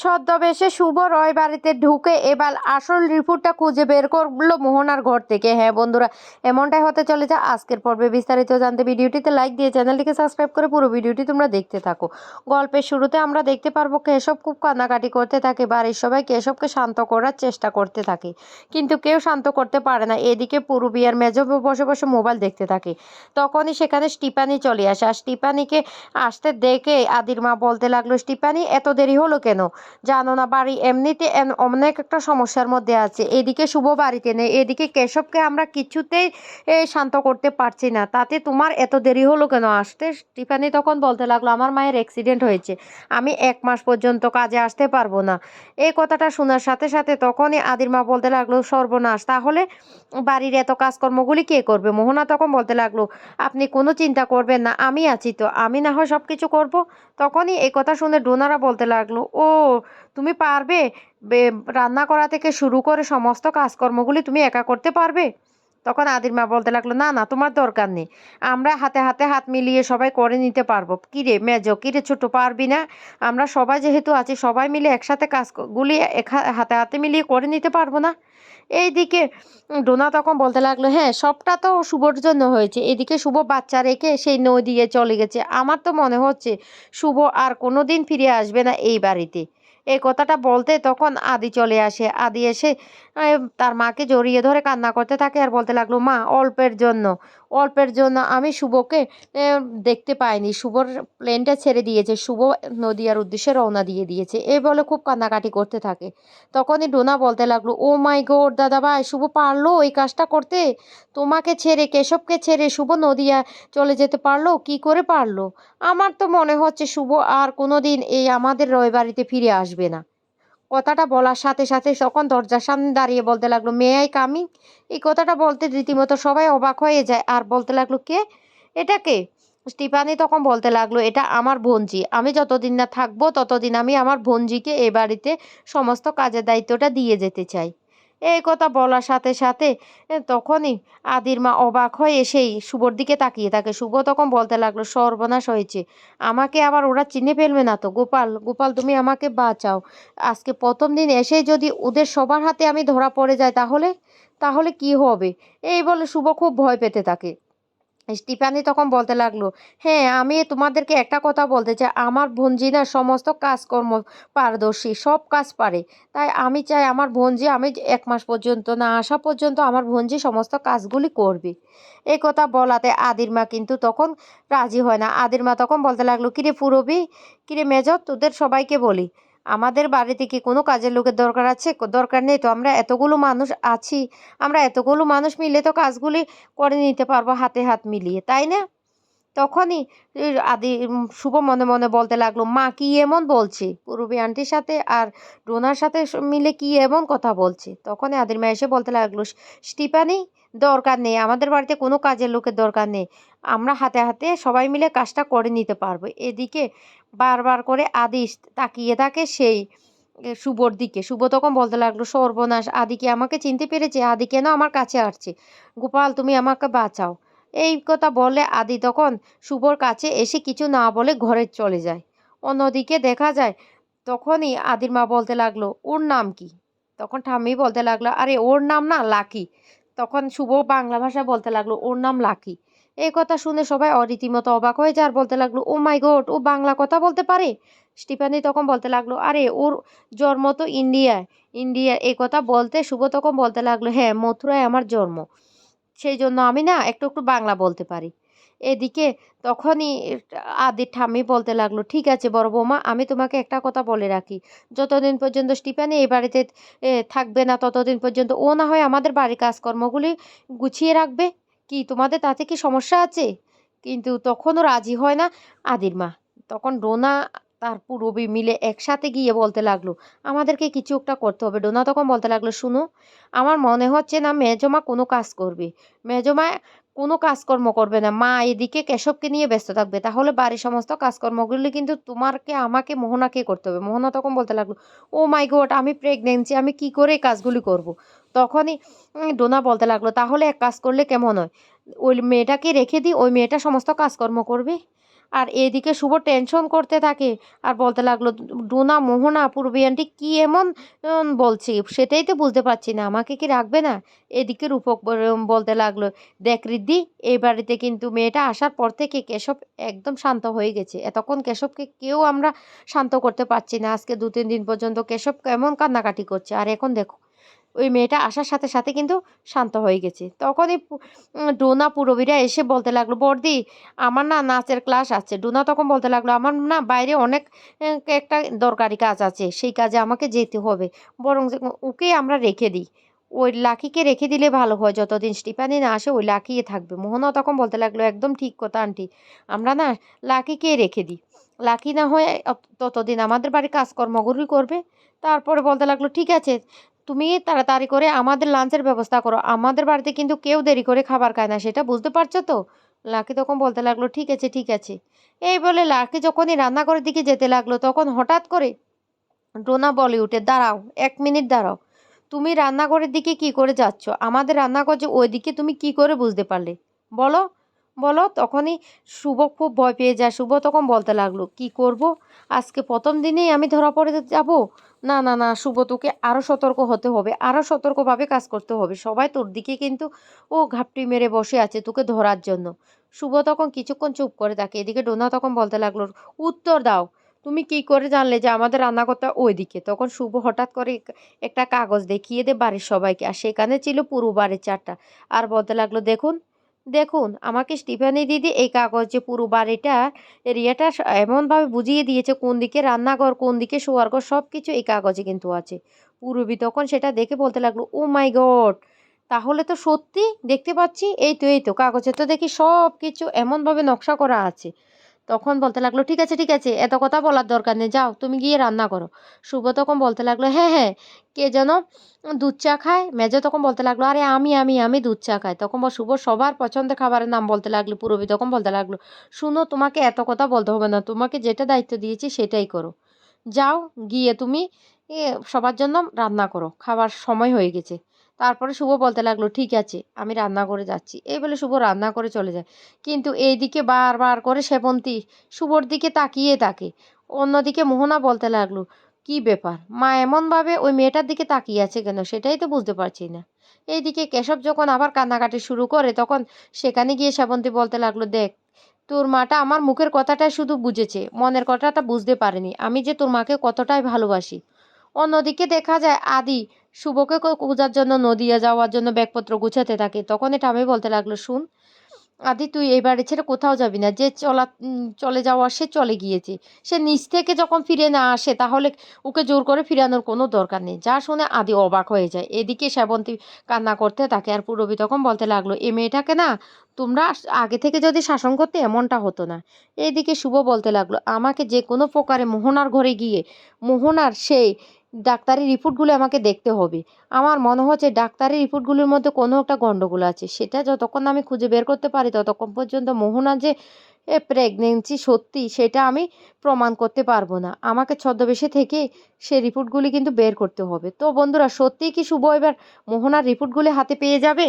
ছদ্মবেশে শুভ রয় বাড়িতে ঢুকে এবার আসল রিপোর্টটা খুঁজে বের করল মোহনার ঘর থেকে। হ্যাঁ বন্ধুরা, এমনটাই হতে চলেছে আজকের পর্বে বিস্তারিত জানতে। ভিডিওটিতে লাইক দিয়ে চ্যানেলটিকে সাবস্ক্রাইব করে পুরো ভিডিওটি তোমরা দেখতে থাকো। গল্পের শুরুতে আমরা দেখতে পারব কেশব খুব কান্নাকাটি করতে থাকে, বাড়ির সবাই কেশবকে শান্ত করার চেষ্টা করতে থাকে। কিন্তু কেউ শান্ত করতে পারে না, এদিকে পুরুবিয়ার মেজ বসে বসে মোবাইল দেখতে থাকে। তখনই সেখানে স্টিপানি চলে আসে, আর স্টিপানিকে আসতে দেখে আদির মা বলতে লাগল স্টিপানি এত দেরি হলো কেন? জানো না, বাড়ি এমনিতে অনেক একটা সমস্যার মধ্যে আছে। এদিকে শুভ বাড়িতে নেই, এদিকে কেশবকে আমরা কিছুতেই শান্ত করতে পারছি না। তাতে তোমার এত দেরি হলো কেন? আসতে, স্টিফানি তখন বলতে লাগল, আমার মায়ের অ্যাক্সিডেন্ট হয়েছে, আমি এক মাস পর্যন্ত কাজে আসতে পারব না। এই কথাটা শোনার সাথে সাথে তখনই আদির মা বলতে লাগল, সর্বনাশ, তাহলে বাড়ির এত কাজকর্মগুলি কে করবে? মোহনা তখন বলতে লাগল, আপনি কোনো চিন্তা করবেন না, আমি আছি তো, আমি না হয় সব কিছু করব? তখনই এই কথা শুনে ডোনারা বলতে লাগল, ও তুমি পারবে? রান্না করা থেকে শুরু করে সমস্ত কাজকর্মগুলি তুমি একা করতে পারবে? তখন আদির মা বলতে লাগল, না না, তোমার দরকার নেই। আমরা হাতে হাতে হাত মিলিয়ে সবাই করে নিতে পারব। কিরে মেজো, কিরে ছোট, পারবি না? আমরা সবাই যেহেতু আছি, সবাই মিলে একসাথে কাজগুলি হাতে হাতে মিলিয়ে করে নিতে পারব না? এইদিকে ডোনা তখন বলতে লাগল হ্যাঁ সবটা তো শুভর জন্য হয়েছে। এদিকে শুভ বাচ্চা রেখে সেই নই দিয়ে চলে গেছে। আমার তো মনে হচ্ছে শুভ আর কোনো দিন ফিরে আসবে না এই বাড়িতে। এই কথাটা বলতে তখন আদি চলে আসে। আদি এসে তার মাকে জড়িয়ে ধরে কান্না করতে থাকে আর বলতে লাগল, মা, অল্পের জন্য অল্পের জন্য আমি শুভকে দেখতে পাইনি। শুভর প্লেনটা ছেড়ে দিয়েছে। শুভ নদিয়ার উদ্দেশ্যে রওনা দিয়ে দিয়েছে। এই বলে খুব কান্নাকাটি করতে থাকে। তখনই ডোনা বলতে লাগল, ও মাই গড দাদা ভাই শুভ পারল ওই কাজটা করতে? তোমাকে ছেড়ে, কেশবকে ছেড়ে শুভ নদিয়া চলে যেতে পারল? কি করে পারল? আমার তো মনে হচ্ছে শুভ আর কোনো দিন এই আমাদের রবিবাড়িতে ফিরে আসবে না। কথাটা বলার সাথে সাথে তখন দরজার সামনে দাঁড়িয়ে বলতে লাগল, মে আই কামিং? এই কথাটা বলতে রীতিমতো সবাই অবাক হয়ে যায়। আর বলতে লাগল, কে? এটা কে? স্টিফানি তখন বলতে লাগল, এটা আমার বোনজি। আমি যতদিন না থাকব ততদিন আমি আমার বোনজিকে এ বাড়িতে সমস্ত কাজের দায়িত্বটা দিয়ে যেতে চাই। এই কথা বলার সাথে সাথে তখনই আদির মা অবাক হয়ে সেই শুভর দিকে তাকিয়ে থাকে। শুভ তখন বলতে লাগল, সর্বনাশ হয়েছে। আমাকে আবার ওরা চিনে ফেলবে না তো? গোপাল গোপাল, তুমি আমাকে বাঁচাও। আজকে প্রথম দিন এসে যদি ওদের সবার হাতে আমি ধরা পড়ে যাই তাহলে? তাহলে কি হবে? এই বলে শুভ খুব ভয় পেতে থাকে। স্টিফানি তখন বলতে লাগল হ্যাঁ আমি তোমাদেরকে একটা কথা বলতে চাই। আমার বোনজি না সমস্ত কাজকর্ম পারদর্শী, সব কাজ পারে। তাই আমি চাই আমার বোনজি আমি এক মাস পর্যন্ত না আসা পর্যন্ত আমার বোনজি সমস্ত কাজগুলি করবে। এই কথা বলাতে আদির মা কিন্তু তখন রাজি হয় না। আদির মা তখন বলতে লাগল, কিরে পুরবি কিরে মেজর, তোদের সবাইকে বলি আমাদের বাড়িতে কি কোনো কাজের লোকের দরকার আছে? দরকার নেই তো, আমরা এতগুলো মানুষ আছি, আমরা এতগুলো মানুষ মিলে তো কাজগুলি করে নিতে পারব হাতে হাত মিলিয়ে, তাই না? তখনই আদি শুভ মনে মনে বলতে লাগল, মা কি এমন বলছে? পূর্বী আন্টির সাথে আর রোনার সাথে মিলে কি এমন কথা বলছে? তখনই আদির মা এসে বলতে লাগল স্টিপানি দরকার নেই, আমাদের বাড়িতে কোনো কাজের লোকের দরকার নেই, আমরা হাতে হাতে সবাই মিলে কাজটা করে নিতে পারব। এদিকে বারবার করে আদি তাকিয়ে থাকে সেই শুভর দিকে। শুভ তখন বলতে লাগল, সর্বনাশ, আদি কি আমাকে চিনতে পেরেছে? আদি কেন আমার কাছে আসছে? গোপাল, তুমি আমাকে বাঁচাও। এই কথা বলে আদি তখন শুভর কাছে এসে কিছু না বলে ঘরে চলে যায়। অন্যদিকে দেখা যায়, তখনই আদির মা বলতে লাগল, ওর নাম কি? তখন ঠাম্মি বলতে লাগল, আরে, ওর নাম না লাকি। তখন শুভ বাংলা ভাষায় বলতে লাগল, ওর নাম লাকি। এই কথা শুনে সবাই অরীতিমতো অবাক হয়ে যার বলতে লাগল, ও মাই গড, ও বাংলা কথা বলতে পারে? স্টিফানি তখন বলতে লাগল, আরে, ওর জন্ম তো ইন্ডিয়ায়। ইন্ডিয়া এই কথা বলতে শুভ তখন বলতে লাগল হ্যাঁ মথুরায় আমার জন্ম। সেই জন্য আমি না একটু একটু বাংলা বলতে পারি। এদিকে তখনই আদির ঠাম্মি বলতে লাগল, ঠিক আছে বড় বৌমা, আমি তোমাকে একটা কথা বলে রাখি। যতদিন পর্যন্ত স্টিফানি এই বাড়িতে থাকবে না, ততদিন পর্যন্ত ও না হয় আমাদের বাড়ির কাজকর্মগুলি গুছিয়ে রাখবে। কি তোমাদের তাতে কি সমস্যা আছে? কিন্তু তখনও রাজি হয় না আদির মা। তখন ডোনা তার পুরবি মিলে একসাথে গিয়ে বলতে লাগল, আমাদেরকে কিছু একটা করতে হবে ডোনা? তখন বলতে লাগল, শুনো, আমার মনে হচ্ছে না মেজমা কোনো কাজ করবে। মেজমা কোনো কাজকর্ম করবে না। মা এদিকে কেশবকে নিয়ে ব্যস্ত থাকবে। তাহলে বাড়ির সমস্ত কাজকর্মগুলি কিন্তু তোমারকে, আমাকে মোহনাকে করতে হবে। মোহনা তখন বলতে লাগল, ও মাই গড, আমি প্রেগনেন্সি আমি কি করে এই কাজগুলি করব। তখনই ডোনা বলতে লাগল, তাহলে এক কাজ করলে কেমন হয়? ওই মেয়েটাকে রেখে দিই ওই মেয়েটা সমস্ত কাজকর্ম করবে? আর এদিকে শুভ টেনশন করতে থাকে। আর বলতে লাগল, ডোনা, মোহনা, পূর্বী আন্টি কী এমন বলছি? সেটাই তো বুঝতে পারছি না, আমাকে কি রাখবে না? এদিকে রূপক বলতে লাগল, দেখ রিদ্ধি, এই বাড়িতে কিন্তু মেয়েটা আসার পর থেকে কেশব একদম শান্ত হয়ে গেছে। এতক্ষণ কেশবকে কেউ আমরা শান্ত করতে পারছি না। আজকে দু তিন দিন পর্যন্ত কেশব কেমন কান্নাকাটি করছে। আর এখন দেখো ওই মেয়েটা আসার সাথে সাথে কিন্তু শান্ত হয়ে গেছে। তখনই ডোনা পুরবীরা এসে বলতে লাগল, বর্দি, আমার না নাচের ক্লাস আছে। ডোনা তখন বলতে লাগল, আমার না বাইরে অনেক একটা দরকারি কাজ আছে, সেই কাজে আমাকে যেতে হবে। বরং ওকে আমরা রেখে দিই। ওই লাকিকে রেখে দিলে ভালো হয়, যতদিন স্টিফানি না আসে, ওই লাকিয়ে থাকবে। মোহনাও তখন বলতে লাগল, একদম ঠিক কথা, আন্টি। আমরা না লাকিকে রেখে দিই। লাকি না হয়ে ততদিন আমাদের বাড়ি কাজকর্মগুলি করবে। তারপরে বলতে লাগল, ঠিক আছে তুমি তাড়াতাড়ি করে আমাদের লাঞ্চের ব্যবস্থা করো। আমাদের বাড়িতে কিন্তু কেউ দেরি করে খাবার খায় না, সেটা বুঝতে পারছ তো? লাকি তখন বলতে লাগল, ঠিক আছে ঠিক আছে। এই বলে লাকি যখনই রান্নাঘরের দিকে যেতে লাগল, তখন হঠাৎ করে ডোনা বলে উঠে, দাঁড়াও, এক মিনিট দাঁড়াও। তুমি রান্নাঘরের দিকে কি করে যাচ্ছ? আমাদের রান্নাঘর যে ওইদিকে তুমি কি করে বুঝতে পারলে? বলো। বলো, তখনই শুভ খুব ভয় পেয়ে যায়। শুভ তখন বলতে লাগল, কি করব? আজকে প্রথম দিনেই আমি ধরা পড়ে যাব? না না না, শুভ, তোকে আরও সতর্ক হতে হবে আরও সতর্কভাবে কাজ করতে হবে। সবাই তোর দিকে কিন্তু, ও ঘাপটি মেরে বসে আছে তোকে ধরার জন্য। শুভ তখন কিছুক্ষণ চুপ করে থাকে। এদিকে ডোনা তখন বলতে লাগল, উত্তর দাও। তুমি কি করে জানলে যে আমাদের রান্নাঘরটা ওইদিকে? তখন শুভ হঠাৎ করে একটা কাগজ দেখিয়ে দে বাড়ির সবাইকে। আর সেখানে ছিল পুরো বাড়ির চারটা। আর বলতে লাগল, দেখুন দেখুন, আমাকে স্টিফানি দিদি এই কাগজে পুরো বাড়িটা, এরিয়াটা এমনভাবে বুঝিয়ে দিয়েছে কোন দিকে রান্নাঘর, কোন দিকে শোয়ার ঘর সব কিছু এই কাগজে কিন্তু আছে। পূর্বী তখন সেটা দেখে বলতে লাগল, ও মাই গড! তাহলে তো সত্যি দেখতে পাচ্ছি? এই তো এই তো, কাগজে তো দেখি সব কিছু এমনভাবে নকশা করা আছে। তখন বলতে লাগল, ঠিক আছে ঠিক আছে, এত কথা বলার দরকার নেই, যাও, তুমি গিয়ে রান্না করো। শুভ তখন বলতে লাগল হ্যাঁ হ্যাঁ কে যেন দুধ চা খায়? মেজো তখন বলতে লাগল, আরে, আমি আমি আমি দুধ চা খাই। তখন শুভ সবার পছন্দের খাবারের নাম বলতে লাগল, পুরবী তখন বলতে লাগল, শুনো, তোমাকে এত কথা বলতে হবে না, তোমাকে যেটা দায়িত্ব দিয়েছি সেটাই করো। যাও, গিয়ে তুমি সবার জন্য রান্না করো, খাবার সময় হয়ে গেছে। তারপরে শুভ বলতে লাগল, ঠিক আছে, আমি রান্না করে যাচ্ছি। এই বলে শুভ রান্না করে চলে যায়। কিন্তু এই এইদিকে বারবার করে সেবন্তী শুভর দিকে তাকিয়ে থাকে। অন্যদিকে মোহনা বলতে লাগল, কি ব্যাপার? মা এমনভাবে ওই মেয়েটার দিকে তাকিয়ে আছে কেন? সেটাই তো বুঝতে পারছি না। এইদিকে কেশব যখন আবার কান্নাকাটি শুরু করে, তখন সেখানে গিয়ে সেবন্তী বলতে লাগল, দেখ, তোর মাটা আমার মুখের কথাটা শুধু বুঝেছে। মনের কথাটা বুঝতে পারেনি। আমি যে তোর মাকে কতটাই ভালোবাসি অন্যদিকে দেখা যায় আদি। শুভকে খোঁজার জন্য নদিয়া যাওয়ার জন্য ব্যাগপত্র গুছাতে থাকে। তখন এটা আমি বলতে লাগল, শুন, আদি, তুই এই বাড়ি ছেড়ে কোথাও যাবি না। যে চলা চলে যাওয়া, সে চলে গিয়েছে। সে নিচ থেকে যখন ফিরে না আসে, তাহলে ওকে জোর করে ফিরানোর কোনো দরকার নেই। যা শুনে আদি অবাক হয়ে যায়। এদিকে শ্রাবন্তী কান্না করতে থাকে আর পুরবী তখন বলতে লাগল, এ মেয়েটাকে না, তোমরা আগে থেকে যদি শাসন করতে এমনটা হতো না। এইদিকে শুভ বলতে লাগল, আমাকে যে কোনো প্রকারে মোহনার ঘরে গিয়ে, মোহনার সেই ডাক্তারি রিপোর্টগুলো আমাকে দেখতে হবে। আমার মনে হচ্ছে ডাক্তারি রিপোর্টগুলোর মধ্যে কোনো একটা গণ্ডগোল আছে। সেটা যতক্ষণ আমি খুঁজে বের করতে পারি, ততক্ষণ পর্যন্ত মোহনা যে, এ প্রেগনেন্সি সত্যি সেটা আমি প্রমাণ করতে পারব না। আমাকে ছদ্মবেশে থেকে সে রিপোর্টগুলি কিন্তু বের করতে হবে। তো বন্ধুরা, সত্যিই কি শুভ এবার মোহনার রিপোর্টগুলি হাতে পেয়ে যাবে?